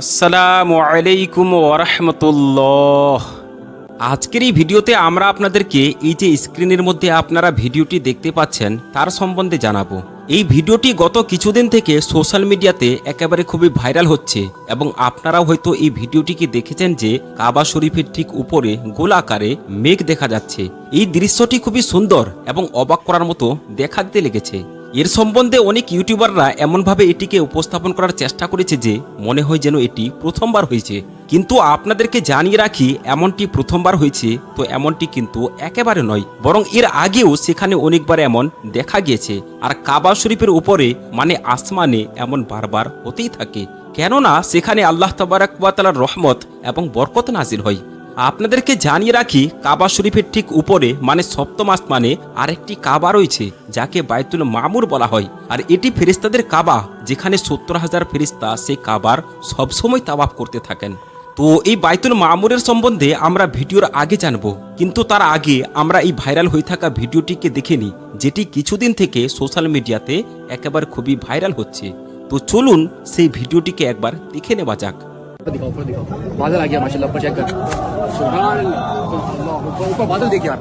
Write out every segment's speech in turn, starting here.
আসসালামু আলাইকুম ওরহমতুল্লাহ আজকের এই ভিডিওতে আমরা আপনাদেরকে এই যে স্ক্রিনের মধ্যে আপনারা ভিডিওটি দেখতে পাচ্ছেন, তার সম্বন্ধে জানাব। এই ভিডিওটি গত কিছুদিন থেকে সোশ্যাল মিডিয়াতে একেবারে খুবই ভাইরাল হচ্ছে এবং আপনারাও হয়তো এই ভিডিওটিকে দেখেছেন যে কাবা শরীফের ঠিক উপরে গোলাকারে মেঘ দেখা যাচ্ছে। এই দৃশ্যটি খুবই সুন্দর এবং অবাক করার মতো দেখা দিতে লেগেছে। এর সম্বন্ধে অনেক ইউটিউবাররা এমনভাবে এটিকে উপস্থাপন করার চেষ্টা করেছে যে মনে হয় যেন এটি প্রথমবার হয়েছে। কিন্তু আপনাদেরকে জানিয়ে রাখি, এমনটি প্রথমবার হয়েছে, তো এমনটি কিন্তু একেবারে নয়। বরং এর আগেও সেখানে অনেকবার এমন দেখা গিয়েছে। আর কাবা শরীফের উপরে মানে আসমানে, এমন বারবার হতেই থাকে। কেননা, সেখানে আল্লাহ তাবারাকালার রহমত এবং বরকত নাজিল হয়। আপনাদেরকে জানিয়ে রাখি, কাবা শরীফের ঠিক উপরে মানে সপ্তম আসমানে, আরেকটি কাবা রয়েছে, যাকে বাইতুল মামুর বলা হয়। আর এটি ফেরিস্তাদের কাবা, যেখানে সত্তর হাজার ফেরিস্তা সেই কাবার সবসময় তাওয়াফ করতে থাকেন। তো এই বাইতুল মামুরের সম্বন্ধে আমরা ভিডিওর আগে জানব, কিন্তু তার আগে আমরা এই ভাইরাল হয়ে থাকা ভিডিওটিকে দেখে নিই, যেটি কিছুদিন থেকে সোশ্যাল মিডিয়াতে একেবারে খুবই ভাইরাল হচ্ছে। তো চলুন সেই ভিডিওটিকে একবার দেখে নেওয়া যাক। बादल आ गया माशाल्लाह ऊपर चेक कर सुभान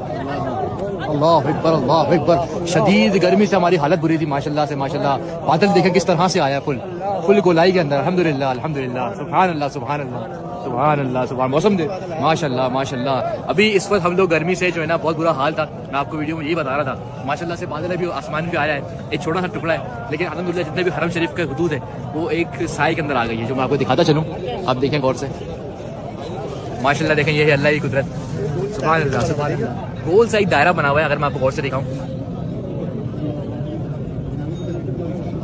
अल्लाह अकबर अल्लाह अकबर। शदीद गर्मी से हमारी हालत बुरी थी, माशाल्लाह से, माशाल्लाह। बादल देखें किस तरह से आया फुल। फुल गोलाई के अंदर, अल्हम्दुलिल्लाह अल्हम्दुलिल्लाह। सुभान अल्लाह सुभान अल्लाह सुभान अल्लाह सुभान मौसम दे। माशाल्लाह माशाल्लाह। अभी इस वक्त हम लोग गर्मी से जो है ना, बहुत बुरा हाल था। मैं आपको वीडियो में यही बता रहा था। माशाल्लाह से बादल अभी आसमान भी आया है। एक छोटा सा टुकड़ा है, लेकिन अलहमदिल्ला जितने भी हरम शरीफ के हदूद है, वो एक साई के अंदर आ गई है, जो मैं आपको दिखाता चलूँ। आप देखें गौर से। माशाल्लाह देखें, ये अल्लाह की कुदरत। गोल सा एक दायरा बना हुआ है, अगर मैं आपको गौर से दिखाऊँ।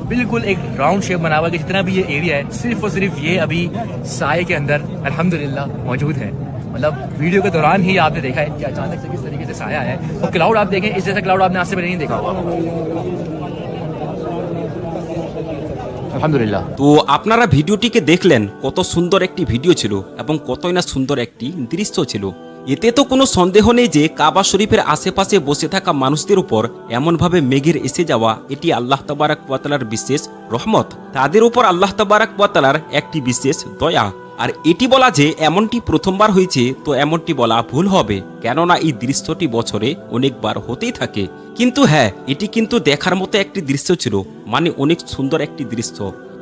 बिल्कुल एक राउंड शेप बना हुआ है कि जितना भी ये एरिया है, सिर्फ़ और सिर्फ़ ये अभी साय के अंदर, अल्हम्दुलिल्लाह, मौजूद है। मतलब वीडियो के दौरान ही आपने देखा है कि अचानक से किस तरीके से साया है। और क्लाउड आप देखें, इस जैसा क्लाउड आपने आज से पहले नहीं देखा होगा। আলহামদুলিল্লাহ। তো আপনারা ভিডিওটিকে দেখলেন, কত সুন্দর একটি ভিডিও ছিল এবং কতই না সুন্দর একটি দৃশ্য ছিল। এতে তো কোনো সন্দেহ নেই যে কাবা শরীফের আশেপাশে বসে থাকা মানুষদের উপর এমনভাবে মেঘের এসে যাওয়া এটি আল্লাহ তাবারাক পাতালার বিশেষ রহমত। তাদের উপর আল্লাহ তাবারাক পাতালার একটি বিশেষ দয়া। আর এটি বলা যে এমনটি প্রথমবার হয়েছে, তো এমনটি বলা ভুল হবে। কেননা এই দৃশ্যটি বছরে অনেকবার হতেই থাকে। কিন্তু হ্যাঁ এটি কিন্তু দেখার মতো একটি দৃশ্য ছিল মানে অনেক সুন্দর একটি দৃশ্য।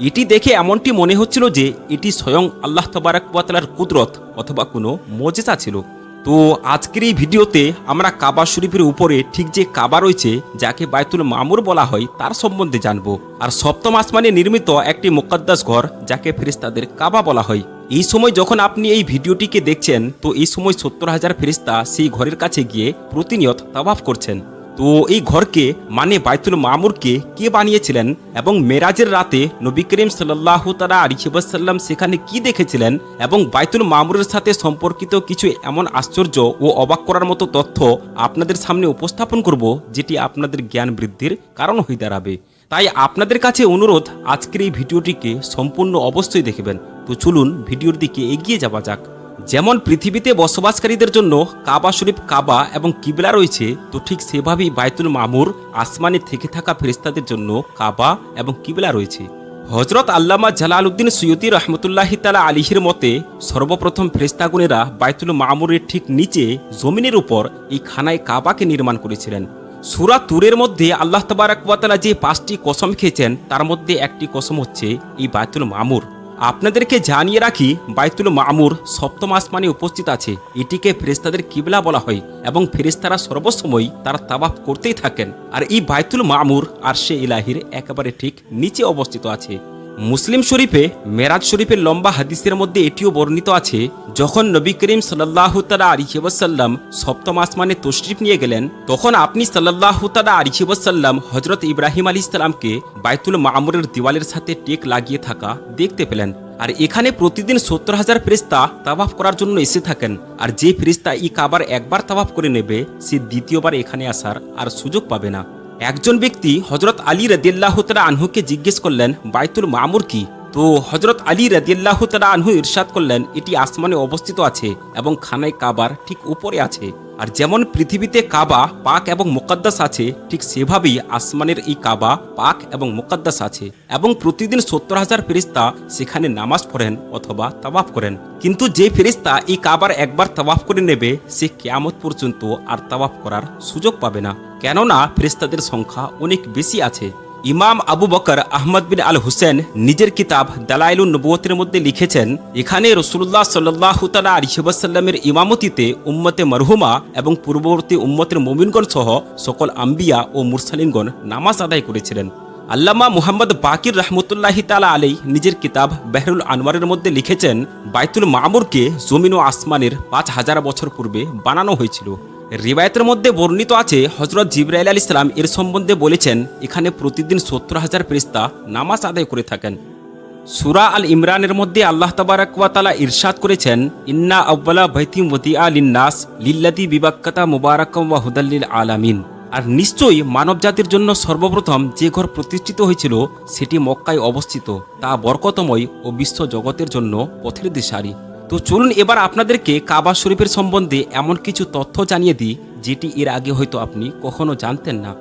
এটি দেখে এমনটি মনে হচ্ছিল যে এটি স্বয়ং আল্লাহ তবারাকালার কুদরত অথবা কোনো মজেজা ছিল। তো আজকের এই ভিডিওতে আমরা কাবা শরীফের উপরে ঠিক যে কাবা রয়েছে, যাকে বায়তুল মামুর বলা হয়, তার সম্বন্ধে জানব। আর সপ্তম আসমানে নির্মিত একটি মোকাদ্দাস ঘর, যাকে ফেরিস্তাদের কাবা বলা হয়। এই সময় যখন আপনি এই ভিডিওটিকে দেখছেন, তো এই সময় সত্তর হাজার ফেরিস্তা সেই ঘরের কাছে গিয়ে প্রতিনিয়ত তাওয়াফ করছেন। তো এই ঘরকে মানে বাইতুল মামুরকে কে বানিয়েছিলেন এবং মেরাজের রাতে নবী করিম সাল্লাহ তালা আলিবাসাল্লাম সেখানে কি দেখেছিলেন এবং বাইতুল মামুরের সাথে সম্পর্কিত কিছু এমন আশ্চর্য ও অবাক করার মতো তথ্য আপনাদের সামনে উপস্থাপন করব, যেটি আপনাদের জ্ঞান বৃদ্ধির কারণ হয়ে দাঁড়াবে। তাই আপনাদের কাছে অনুরোধ, আজকের এই ভিডিওটিকে সম্পূর্ণ অবশ্যই দেখবেন। তো চলুন ভিডিওর দিকে এগিয়ে যাওয়া যাক। যেমন পৃথিবীতে বসবাসকারীদের জন্য কাবা শরীফ, কাবা এবং কিবলা রয়েছে, তো ঠিক সেভাবেই বায়তুল মামুর আসমানে থেকে থাকা ফেরিস্তাদের জন্য কাবা এবং কিবলা রয়েছে। হজরত আল্লামা জালাল উদ্দিন সৈয়দি রহমতুল্লাহি তালা আলিহির মতে, সর্বপ্রথম ফেরিস্তাগুনেরা বায়তুল মামুরের ঠিক নিচে জমিনের উপর এই খানায় কাবাকে নির্মাণ করেছিলেন। সুরা তুরের মধ্যে আল্লাহ তবরাকালা যে পাঁচটি কসম খেয়েছেন, তার মধ্যে একটি কসম হচ্ছে এই বায়তুল মামুর। আপনাদেরকে জানিয়ে রাখি, বাইতুল মামুর সপ্তম আসমানে উপস্থিত আছে। এটিকে ফেরিস্তাদের কিবলা বলা হয় এবং ফেরিস্তারা সর্বসময় তারা তাবাফ করতেই থাকেন। আর এই বাইতুল মামুর আর সে ইলাহির একেবারে ঠিক নিচে অবস্থিত আছে। মুসলিম শরীফে মেরাজ শরীফের লম্বা হাদিসের মধ্যে এটিও বর্ণিত আছে, যখন নবী করিম সাল্লাহ তালা আলিহিবাসাল্লাম সপ্তম আসমানে তশরিফ নিয়ে গেলেন, তখন আপনি সাল্লাহ তালা আলিহিবাসাল্লাম হজরত ইব্রাহিম আলী ইসলামকে বাইতুল মামুরের দিওয়ালের সাথে টেক লাগিয়ে থাকা দেখতে পেলেন। আর এখানে প্রতিদিন সত্তর হাজার ফেরিস্তা তাওয়াফ করার জন্য এসে থাকেন, আর যে ফেরিস্তা ই কাবার একবার তাওয়াফ করে নেবে, সে দ্বিতীয়বার এখানে আসার আর সুযোগ পাবে না। একজন ব্যক্তি হজরত আলী রদিয়াল্লাহ তালা আনহুকে জিজ্ঞেস করলেন, বাইতুল মামুর কি? তো হজরত আলী রদিয়াল্লাহ তালা আনহু ইরশাদ করলেন, এটি আসমানে অবস্থিত আছে এবং খানায় কাবার ঠিক উপরে আছে। আর যেমন পৃথিবীতে কাবা, পাক এবং মোকাদ্দাস আছে, ঠিক সেভাবেই আসমানের এই কাবা, পাক এবং মোকাদ্দাস আছে। এবং প্রতিদিন সত্তর হাজার ফেরিস্তা সেখানে নামাজ পড়েন অথবা তাওয়াফ করেন। কিন্তু যে ফেরিস্তা এই কাবার একবার তাওয়াফ করে নেবে, সে কেয়ামত পর্যন্ত আর তাওয়াফ করার সুযোগ পাবে না। কেননা ফেরিস্তাদের সংখ্যা অনেক বেশি আছে। ইমাম আবু বকর আহমদ বিন আল হুসেন নিজের কিতাব দালাইলুন নবুয়তের মধ্যে লিখেছেন, এখানে রসুল্লাহ সাল্লাহ তালা আলিহাসাল্লামের ইমামতিতে উম্মতে মরহুমা এবং পূর্ববর্তী উম্মতের মোমিনগণ সহ সকল আম্বিয়া ও মুরসালিনগণ নামাজ আদায় করেছিলেন। আল্লামা মুহাম্মদ বাকির রহমতুল্লাহি তালা আলাই নিজের কিতাব বেহরুল আনোয়ারের মধ্যে লিখেছেন, বাইতুল মামুরকে জমিন ও আসমানের পাঁচ হাজার বছর পূর্বে বানানো হয়েছিল। রিবায়তের মধ্যে বর্ণিত আছে হজরত জিব্রাইল আল ইসলাম এর সম্বন্ধে বলেছেন, এখানে প্রতিদিন সত্তর হাজার ফেরিস্তা নামাজ আদায় করে থাকেন। সুরা আল ইমরানের মধ্যে আল্লাহ তাবারাকালা ইরশাদ করেছেন, ইন্না আব্বালা বৈতিম ওদিয়া লিন্নাস লিল্লাতি বিবাক্কাতা মুবারাকম ওয়া হুদাল্লিল আলামিন। আর নিশ্চয়ই মানব জাতির জন্য সর্বপ্রথম যে ঘর প্রতিষ্ঠিত হয়েছিল, সেটি মক্কায় অবস্থিত। তা বরকতময় ও বিশ্ব জগতের জন্য পথের দিশারি। তো চলুন এবার আপনাদেরকে কাবা শরীফের সম্বন্ধে এমন কিছু তথ্য জানিয়ে দিই, যেটি এর আগে হয়তো আপনি কখনো জানতেন না।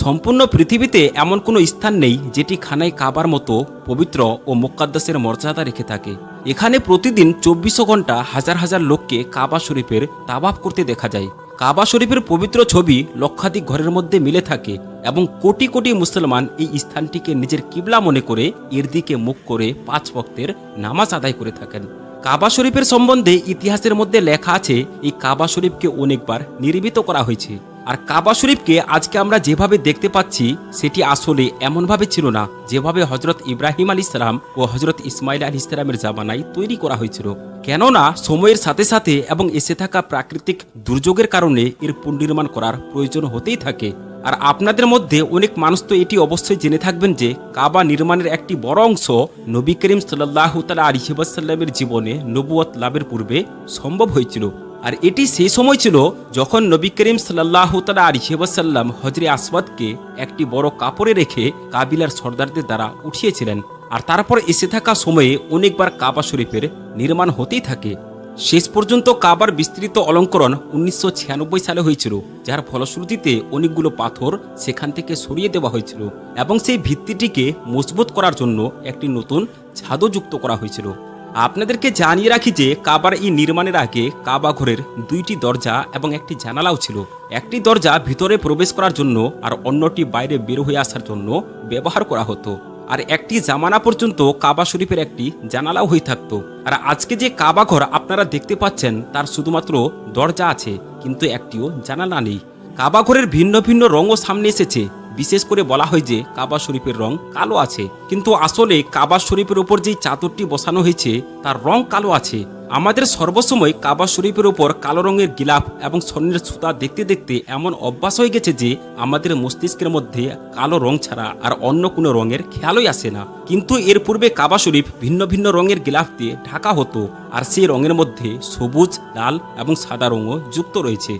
সম্পূর্ণ পৃথিবীতে এমন কোনো স্থান নেই, যেটি খানায় কাবার মতো পবিত্র ও মোকাদ্দাসের মর্যাদা রেখে থাকে। এখানে প্রতিদিন চব্বিশশো ঘণ্টা হাজার হাজার লোককে কাবা শরীফের তাবাব করতে দেখা যায়। কাবা শরীফের পবিত্র ছবি লক্ষাধিক ঘরের মধ্যে মিলে থাকে এবং কোটি কোটি মুসলমান এই স্থানটিকে নিজের কিবলা মনে করে এর দিকে মুখ করে পাঁচ ভক্তের নামাজ আদায় করে থাকেন। কাবা শরীফের সম্বন্ধে ইতিহাসের মধ্যে লেখা আছে, এই কাবা শরীফকে অনেকবার নির্মিত করা হয়েছে। আর কাবা শরীফকে আজকে আমরা যেভাবে দেখতে পাচ্ছি, সেটি আসলে এমনভাবে ছিল না, যেভাবে হজরত ইব্রাহিম আলী ইসলাম ও হজরত ইসমাইল আলী ইসলামের জামানায় তৈরি করা হয়েছিল। কেননা, সময়ের সাথে সাথে এবং এসে থাকা প্রাকৃতিক দুর্যোগের কারণে এর পুনর্নির্মাণ করার প্রয়োজন হতেই থাকে। আর আপনাদের মধ্যে অনেক মানুষ তো এটি অবশ্যই জেনে থাকবেন যে কাবা নির্মাণের একটি বড় অংশ নবী করিম সাল্লাহ তালা আলিহিবাসাল্লামের জীবনে নবুয়ত লাভের পূর্বে সম্ভব হয়েছিল। আর এটি সেই সময় ছিল যখন নবী করিম সাল্লাহ তালা আলিহিবাসাল্লাম হজরে আসবাদকে একটি বড় কাপড়ে রেখে কাবিলার সর্দারদের দ্বারা উঠিয়েছিলেন। আর তারপর এসে থাকা সময়ে অনেকবার কাবা শরীফের নির্মাণ হতেই থাকে। শেষ পর্যন্ত কাবার বিস্তৃত অলঙ্করণ উনিশশো ছিয়ানব্বই সালে হয়েছিল, যার ফলশ্রুতিতে অনেকগুলো পাথর সেখান থেকে সরিয়ে দেওয়া হয়েছিল এবং সেই ভিত্তিটিকে মজবুত করার জন্য একটি নতুন ছাদও যুক্ত করা হয়েছিল। আপনাদেরকে জানিয়ে রাখি যে কাবার এই নির্মাণের আগে কাবা ঘরের দুইটি দরজা এবং একটি জানালাও ছিল। একটি দরজা ভিতরে প্রবেশ করার জন্য আর অন্যটি বাইরে বের হয়ে আসার জন্য ব্যবহার করা হতো। আর একটি জামানা পর্যন্ত কাবা শরীফের একটি জানালাও হয়ে থাকত। আর আজকে যে কাবা ঘর আপনারা দেখতে পাচ্ছেন, তার শুধুমাত্র দরজা আছে, কিন্তু একটিও জানালা নেই। কাবা ঘরের ভিন্ন ভিন্ন রঙও সামনে এসেছে। বিশেষ করে বলা হয় যে কাবা শরীফের রং কালো আছে। কিন্তু আসলে কাবা শরীফের উপর যে চাদরটি বসানো হয়েছে, তার রং কালো আছে। আমাদের সর্বসময় কাবা শরীফের উপর কালো রঙের গিলাফ এবং স্বর্ণের সুতা দেখতে দেখতে এমন অভ্যাস হয়ে গেছে যে আমাদের মস্তিষ্কের মধ্যে কালো রং ছাড়া আর অন্য কোনো রঙের খেয়ালই আসে না। কিন্তু এর পূর্বে কাবা শরীফ ভিন্ন ভিন্ন রঙের গিলাফ দিয়ে ঢাকা হতো, আর সেই রঙের মধ্যে সবুজ, লাল এবং সাদা রঙও যুক্ত রয়েছে।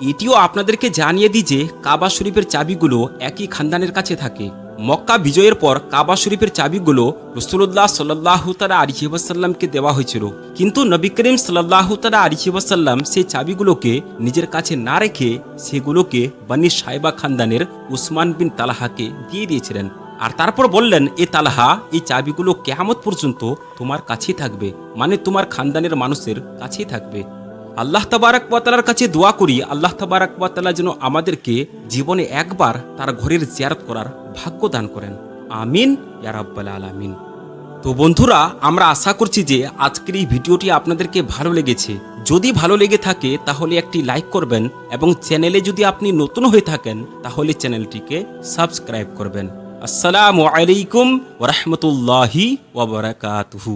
এটিও আপনাদেরকে জানিয়ে দিই যে কাবা শরীফের চাবিগুলো একই খানদানের কাছে থাকে। মক্কা বিজয়ের পর কাবা শরীফের চাবিগুলো রসুল্লাহ সাল্লাহ তালা আলিহিবাসাল্লামকে দেওয়া হয়েছিল। কিন্তু নবী করিম সাল্লাহ তালা আলিহিবাসাল্লাম সেই চাবিগুলোকে নিজের কাছে না রেখে সেগুলোকে বানি সাহেবা খানদানের উসমান বিন তালাহাকে দিয়ে দিয়েছিলেন। আর তারপর বললেন, এ তালাহা, এই চাবিগুলো কেয়ামত পর্যন্ত তোমার কাছেই থাকবে। মানে তোমার খানদানের মানুষের কাছেই থাকবে। আল্লাহ তাবারাক কাছে দোয়া করি, আল্লাহ তাবারাক ওয়াতালা যেন আমাদেরকে জীবনে একবার তার ঘরের জিয়ারত করার ভাগ্য দান করেন। আমিন ইয়ারাব্বাল আলামিন। তো বন্ধুরা, আমরা আশা করছি যে আজকের এই ভিডিওটি আপনাদেরকে ভালো লেগেছে। যদি ভালো লেগে থাকে, তাহলে একটি লাইক করবেন এবং চ্যানেলে যদি আপনি নতুন হয়ে থাকেন, তাহলে চ্যানেলটিকে সাবস্ক্রাইব করবেন। আসসালামু আলাইকুম ওরহমতুল্লাহি ওবরাকাতুহু